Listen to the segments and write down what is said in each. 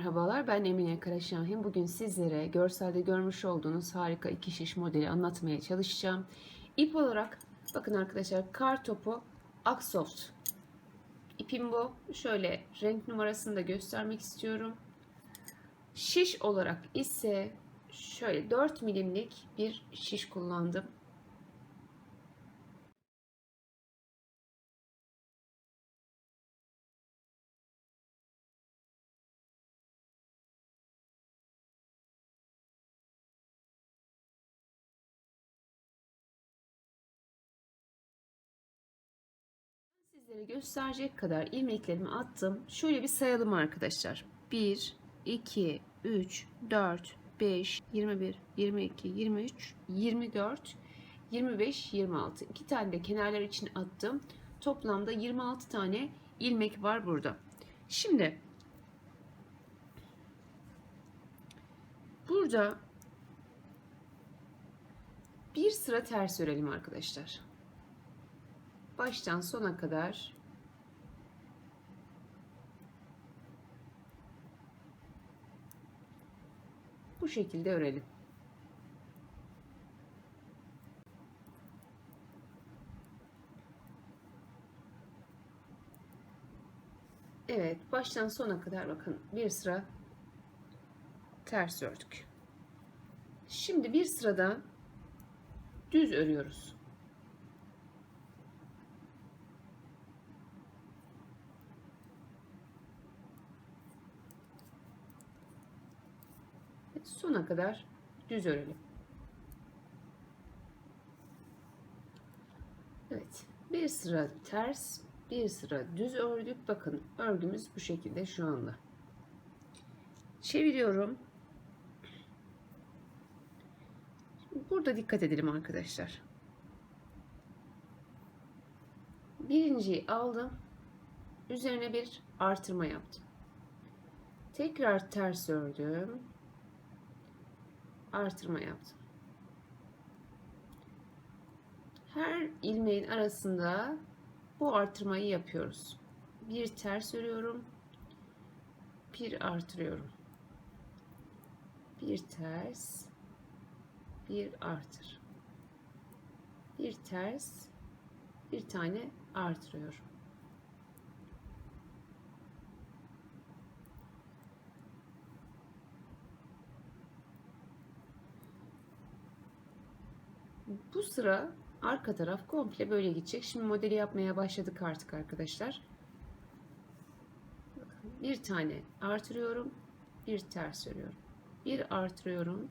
Merhabalar. Ben Emine Karaşahin. Bugün sizlere görselde görmüş olduğunuz harika iki şiş modeli anlatmaya çalışacağım. İp olarak bakın arkadaşlar kar topu Aksoft. İpim bu. Şöyle renk numarasını da göstermek istiyorum. Şiş olarak ise şöyle 4 milimlik bir şiş kullandım. Sizlere gösterecek kadar ilmeklerimi attım. Şöyle bir sayalım arkadaşlar. 1, 2, 3, 4, 5, 21, 22, 23, 24, 25, 26. İki tane de kenarlar için attım. Toplamda 26 tane ilmek var burada. Şimdi burada bir sıra ters örelim arkadaşlar baştan sona kadar bu şekilde örelim. Evet, baştan sona kadar bakın bir sıra ters ördük. Şimdi bir sırada düz örüyoruz. Sona kadar düz örelim. Evet. Bir sıra ters, bir sıra düz ördük. Bakın örgümüz bu şekilde şu anda. Çeviriyorum. Burada dikkat edelim arkadaşlar. Birinciyi aldım. Üzerine bir artırma yaptım. Tekrar ters ördüm artırma yaptım. Her ilmeğin arasında bu artırmayı yapıyoruz. Bir ters örüyorum. Bir artırıyorum. Bir ters, bir artır. Bir ters, bir tane artırıyorum. Bu sıra arka taraf komple böyle gidecek. Şimdi modeli yapmaya başladık artık arkadaşlar. Bir tane artırıyorum. Bir ters örüyorum. Bir artırıyorum.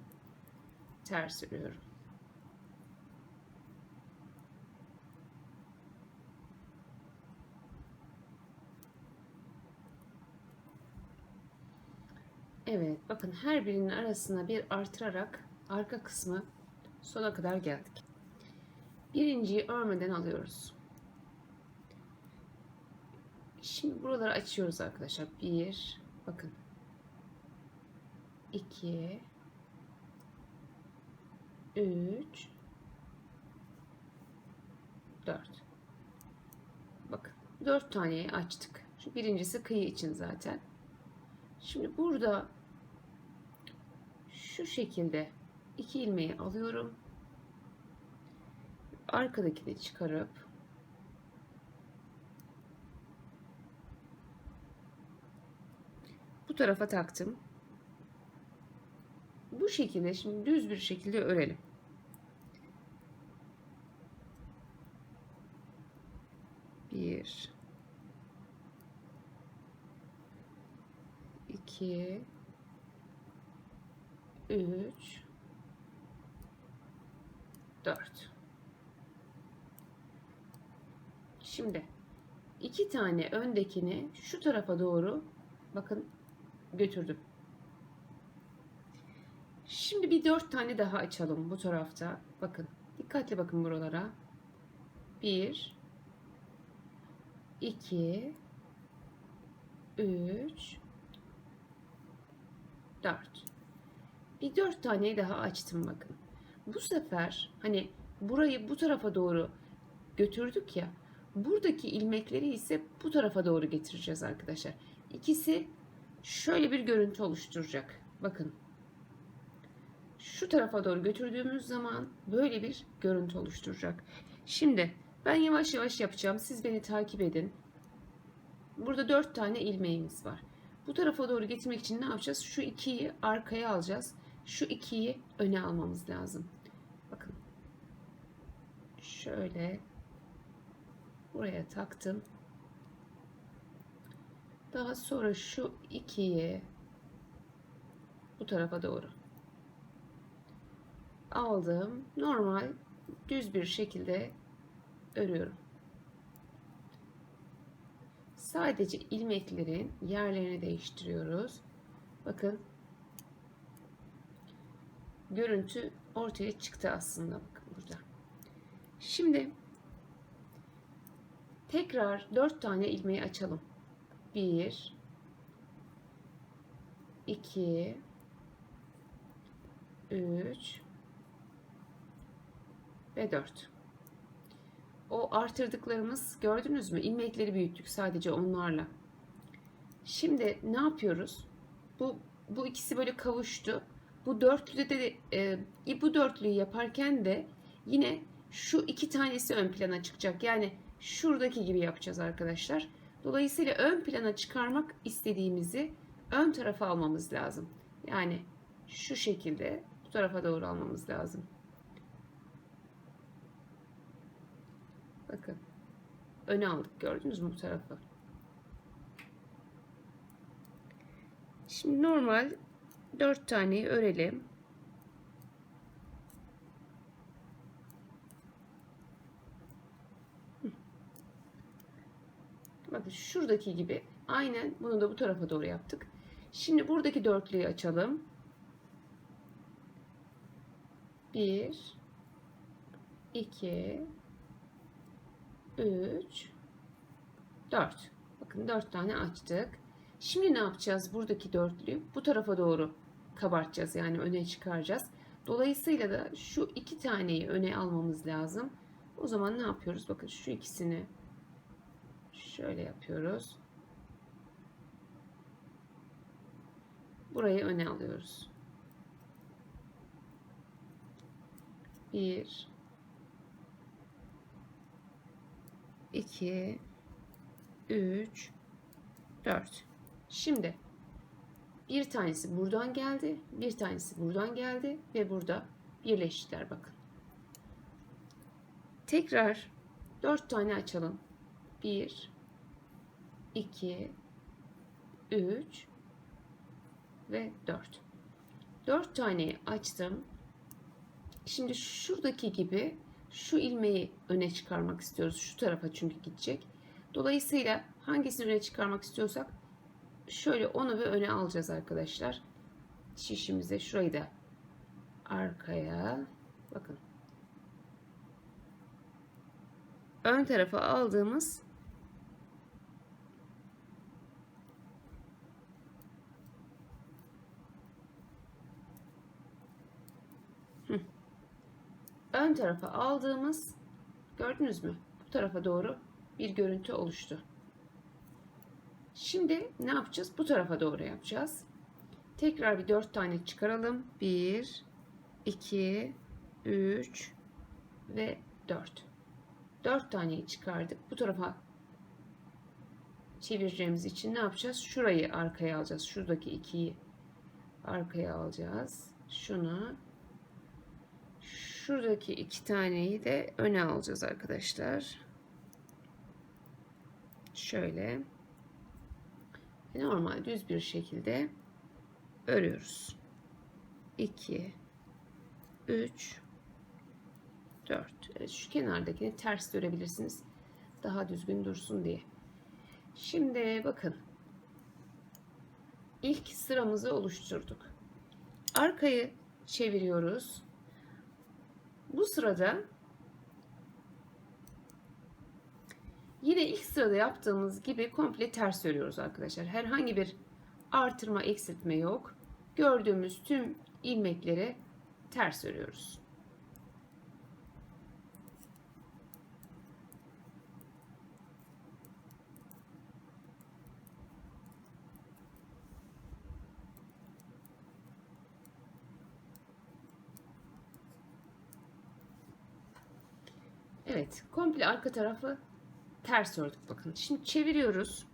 Ters örüyorum. Evet bakın her birinin arasına bir artırarak arka kısmı sona kadar geldik. Birinciyi örmeden alıyoruz. Şimdi buraları açıyoruz arkadaşlar. Bir, bakın. iki, üç, dört. Bakın. Dört taneyi açtık. Şu birincisi kıyı için zaten. Şimdi burada şu şekilde iki ilmeği alıyorum arkadakini çıkarıp bu tarafa taktım. Bu şekilde şimdi düz bir şekilde örelim. Bir, iki, üç, dört. Şimdi iki tane öndekini şu tarafa doğru bakın götürdüm. Şimdi bir dört tane daha açalım bu tarafta. Bakın dikkatli bakın buralara. Bir, iki, üç, dört. Bir dört tane daha açtım bakın. Bu sefer hani burayı bu tarafa doğru götürdük ya. Buradaki ilmekleri ise bu tarafa doğru getireceğiz arkadaşlar. İkisi şöyle bir görüntü oluşturacak. Bakın. Şu tarafa doğru götürdüğümüz zaman böyle bir görüntü oluşturacak. Şimdi ben yavaş yavaş yapacağım. Siz beni takip edin. Burada dört tane ilmeğimiz var. Bu tarafa doğru getirmek için ne yapacağız? Şu ikiyi arkaya alacağız. Şu ikiyi öne almamız lazım. Bakın. Şöyle buraya taktım. Daha sonra şu ikiyi bu tarafa doğru aldım. Normal düz bir şekilde örüyorum. Sadece ilmeklerin yerlerini değiştiriyoruz. Bakın görüntü ortaya çıktı aslında bakın burada. Şimdi tekrar 4 tane ilmeği açalım. 1 2 3 ve 4 o artırdıklarımız gördünüz mü? İlmekleri büyüttük sadece onlarla. Şimdi ne yapıyoruz? Bu bu ikisi böyle kavuştu. Bu dörtlüde de e, bu dörtlüyü yaparken de yine şu iki tanesi ön plana çıkacak. Yani şuradaki gibi yapacağız arkadaşlar. Dolayısıyla ön plana çıkarmak istediğimizi ön tarafa almamız lazım. Yani şu şekilde bu tarafa doğru almamız lazım. Bakın. Öne aldık gördünüz mü bu tarafı? Şimdi normal 4 taneyi örelim. Bakın şuradaki gibi aynen bunu da bu tarafa doğru yaptık. Şimdi buradaki dörtlüyü açalım. 1 2 3 4 bakın 4 tane açtık. Şimdi ne yapacağız buradaki dörtlüyü? Bu tarafa doğru kabartacağız yani öne çıkaracağız. Dolayısıyla da şu iki taneyi öne almamız lazım. O zaman ne yapıyoruz? Bakın şu ikisini şöyle yapıyoruz. Burayı öne alıyoruz. 1 2 3 4 şimdi bir tanesi buradan geldi bir tanesi buradan geldi ve burada birleştiler bakın. Tekrar 4 tane açalım 1 2 3 ve 4 4 taneyi açtım şimdi şuradaki gibi şu ilmeği öne çıkarmak istiyoruz. Şu tarafa çünkü gidecek. Dolayısıyla hangisini öne çıkarmak istiyorsak şöyle onu ve öne alacağız arkadaşlar. Şişimize şurayı da arkaya bakın. Ön tarafa aldığımız ön tarafa aldığımız gördünüz mü? Bu tarafa doğru bir görüntü oluştu. Şimdi ne yapacağız? Bu tarafa doğru yapacağız. Tekrar bir dört tane çıkaralım. Bir, iki, üç ve dört. Dört taneyi çıkardık. Bu tarafa çevireceğimiz için ne yapacağız? Şurayı arkaya alacağız. Şuradaki ikiyi arkaya alacağız. Şunu Şuradaki iki taneyi de öne alacağız arkadaşlar. Şöyle. Normal düz bir şekilde örüyoruz. 2 3 4 evet, şu kenardakini ters örebilirsiniz. Daha düzgün dursun diye. Şimdi bakın. İlk sıramızı oluşturduk. Arkayı çeviriyoruz. Bu sırada yine ilk sırada yaptığımız gibi komple ters örüyoruz arkadaşlar. Herhangi bir artırma eksiltme yok. Gördüğümüz tüm ilmekleri ters örüyoruz. Evet, komple arka tarafı ters ördük bakın. Şimdi çeviriyoruz.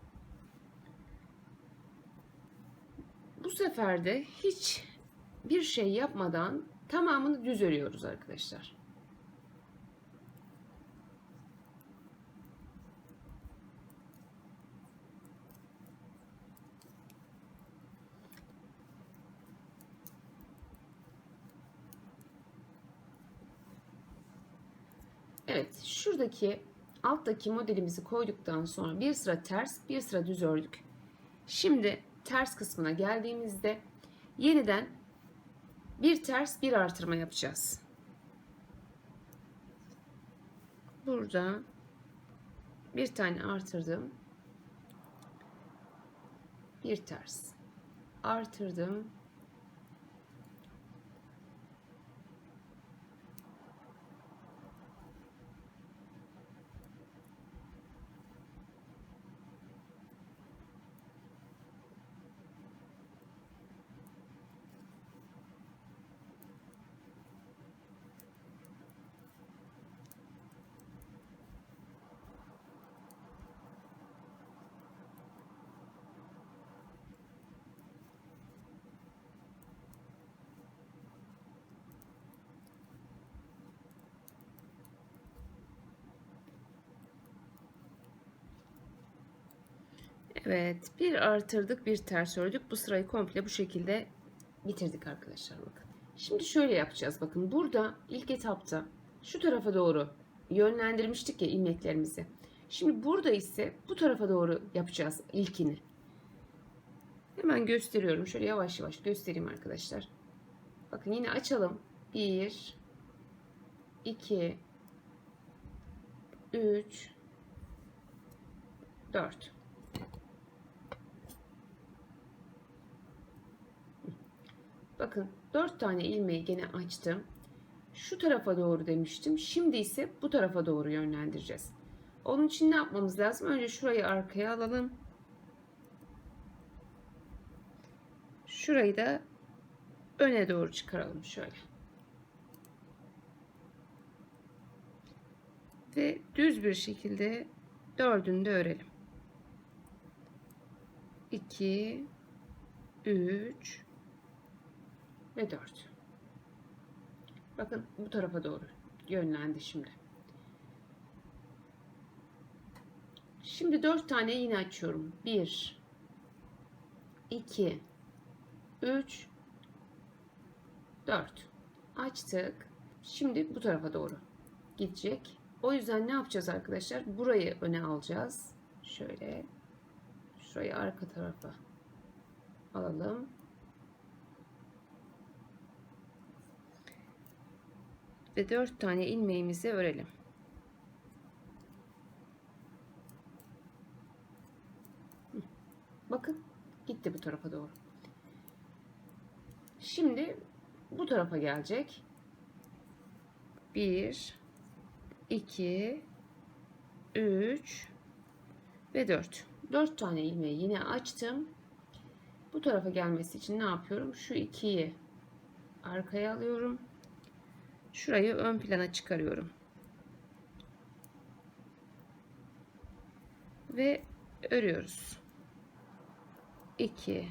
Bu sefer de hiç bir şey yapmadan tamamını düz örüyoruz arkadaşlar. Evet, şuradaki alttaki modelimizi koyduktan sonra bir sıra ters, bir sıra düz ördük. Şimdi ters kısmına geldiğimizde yeniden bir ters, bir artırma yapacağız. Burada bir tane artırdım. Bir ters. Artırdım. Evet, bir artırdık, bir ters ördük. Bu sırayı komple bu şekilde bitirdik arkadaşlar bakın. Şimdi şöyle yapacağız bakın. Burada ilk etapta şu tarafa doğru yönlendirmiştik ya ilmeklerimizi. Şimdi burada ise bu tarafa doğru yapacağız ilkini. Hemen gösteriyorum. Şöyle yavaş yavaş göstereyim arkadaşlar. Bakın yine açalım. 1 2 3 4 Bakın 4 tane ilmeği gene açtım. Şu tarafa doğru demiştim. Şimdi ise bu tarafa doğru yönlendireceğiz. Onun için ne yapmamız lazım? Önce şurayı arkaya alalım. Şurayı da öne doğru çıkaralım şöyle. Ve düz bir şekilde dördünü de örelim. 2 3 ve 4. Bakın bu tarafa doğru yönlendi şimdi. Şimdi 4 tane yine açıyorum. 1 2 3 4 açtık. Şimdi bu tarafa doğru gidecek. O yüzden ne yapacağız arkadaşlar? Burayı öne alacağız. Şöyle şurayı arka tarafa alalım. Ve 4 tane ilmeğimizi örelim. Bakın gitti bu tarafa doğru. Şimdi bu tarafa gelecek. 1 2 3 ve 4. 4 tane ilmeği yine açtım. Bu tarafa gelmesi için ne yapıyorum? Şu ikiyi arkaya alıyorum. Şurayı ön plana çıkarıyorum. Ve örüyoruz. 2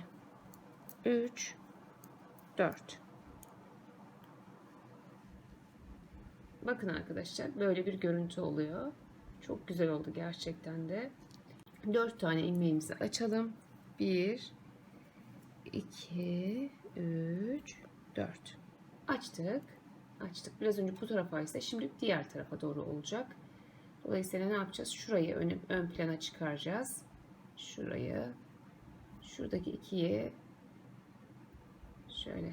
3 4 Bakın arkadaşlar böyle bir görüntü oluyor. Çok güzel oldu gerçekten de. 4 tane ilmeğimizi açalım. 1 2 3 4 açtık açtık. Biraz önce bu tarafa ise şimdi diğer tarafa doğru olacak. Dolayısıyla ne yapacağız? Şurayı ön, ön plana çıkaracağız. Şurayı şuradaki ikiyi şöyle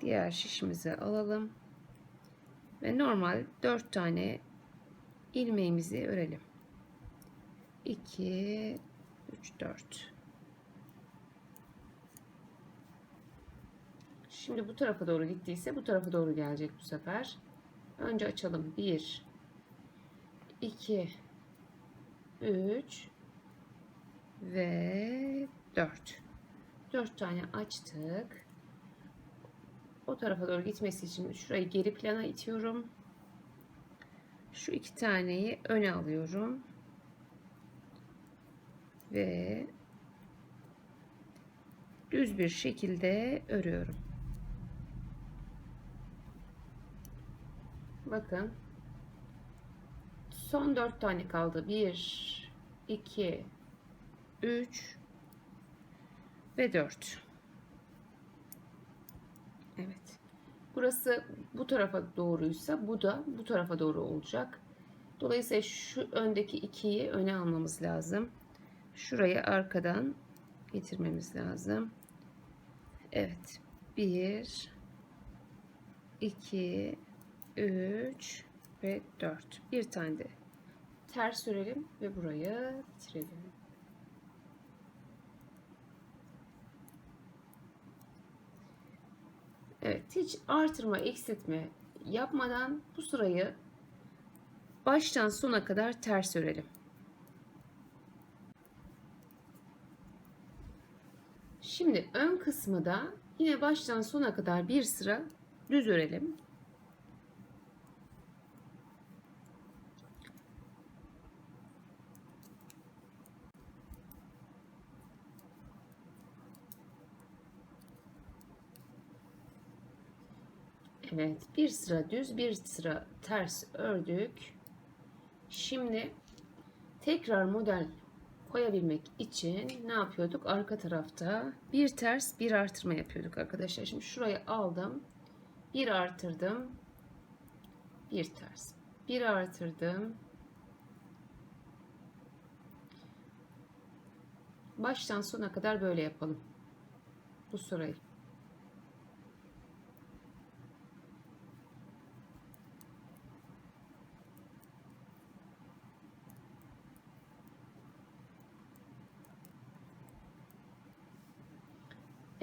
diğer şişimizi alalım ve normal 4 tane ilmeğimizi örelim. 2 3 4 Şimdi bu tarafa doğru gittiyse bu tarafa doğru gelecek bu sefer. Önce açalım. 1 2 3 ve 4. 4 tane açtık. O tarafa doğru gitmesi için şurayı geri plana itiyorum. Şu iki taneyi öne alıyorum. Ve düz bir şekilde örüyorum. Bakın. Son dört tane kaldı. Bir, iki, üç ve dört. Evet. Burası bu tarafa doğruysa bu da bu tarafa doğru olacak. Dolayısıyla şu öndeki ikiyi öne almamız lazım. Şurayı arkadan getirmemiz lazım. Evet. Bir, iki, üç ve dört. Bir tane de ters örelim ve burayı bitirelim. Evet, hiç artırma, eksiltme yapmadan bu sırayı baştan sona kadar ters örelim. Şimdi ön kısmı da yine baştan sona kadar bir sıra düz örelim. Evet, bir sıra düz, bir sıra ters ördük. Şimdi tekrar model koyabilmek için ne yapıyorduk? Arka tarafta bir ters, bir artırma yapıyorduk arkadaşlar. Şimdi şurayı aldım. Bir artırdım. Bir ters. Bir artırdım. Baştan sona kadar böyle yapalım. Bu sırayı.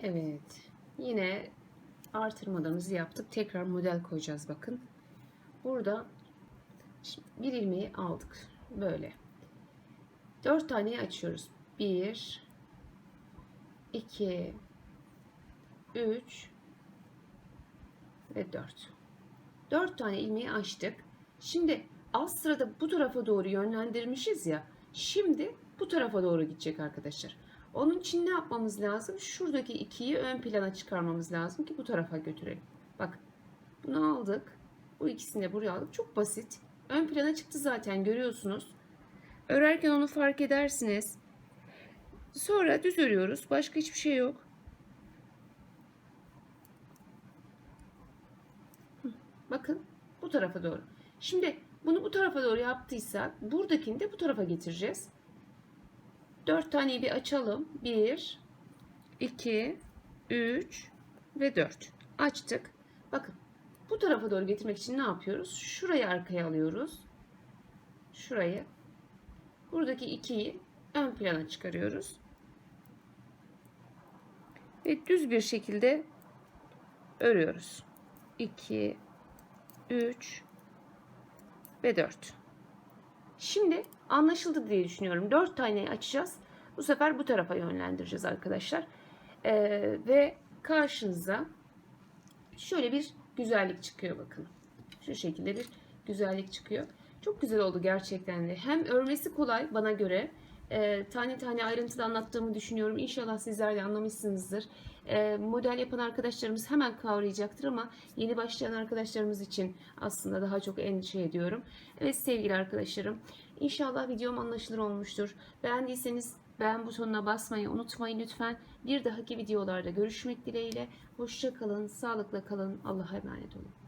Evet. Yine artırmalarımızı yaptık. Tekrar model koyacağız bakın. Burada bir ilmeği aldık. Böyle. Dört taneyi açıyoruz. Bir, iki, üç ve dört. Dört tane ilmeği açtık. Şimdi alt sırada bu tarafa doğru yönlendirmişiz ya. Şimdi bu tarafa doğru gidecek arkadaşlar. Onun için ne yapmamız lazım? Şuradaki ikiyi ön plana çıkarmamız lazım ki bu tarafa götürelim. Bak bunu aldık. Bu ikisini de buraya aldık. Çok basit. Ön plana çıktı zaten görüyorsunuz. Örerken onu fark edersiniz. Sonra düz örüyoruz. Başka hiçbir şey yok. Bakın bu tarafa doğru. Şimdi bunu bu tarafa doğru yaptıysak buradakini de bu tarafa getireceğiz. 4 taneyi bir açalım. 1, 2, 3 ve 4. Açtık. Bakın bu tarafa doğru getirmek için ne yapıyoruz? Şurayı arkaya alıyoruz. Şurayı. Buradaki 2'yi ön plana çıkarıyoruz. Ve düz bir şekilde örüyoruz. 2, 3 ve 4. Şimdi anlaşıldı diye düşünüyorum. 4 tane açacağız. Bu sefer bu tarafa yönlendireceğiz arkadaşlar. Ee, ve karşınıza şöyle bir güzellik çıkıyor bakın. Şu şekilde bir güzellik çıkıyor. Çok güzel oldu gerçekten de. Hem örmesi kolay bana göre. E, tane tane ayrıntıda anlattığımı düşünüyorum. İnşallah sizler de anlamışsınızdır. E, model yapan arkadaşlarımız hemen kavrayacaktır ama yeni başlayan arkadaşlarımız için aslında daha çok endişe ediyorum. Evet sevgili arkadaşlarım. İnşallah videom anlaşılır olmuştur. Beğendiyseniz beğen butonuna basmayı unutmayın lütfen. Bir dahaki videolarda görüşmek dileğiyle. Hoşça kalın, sağlıkla kalın. Allah'a emanet olun.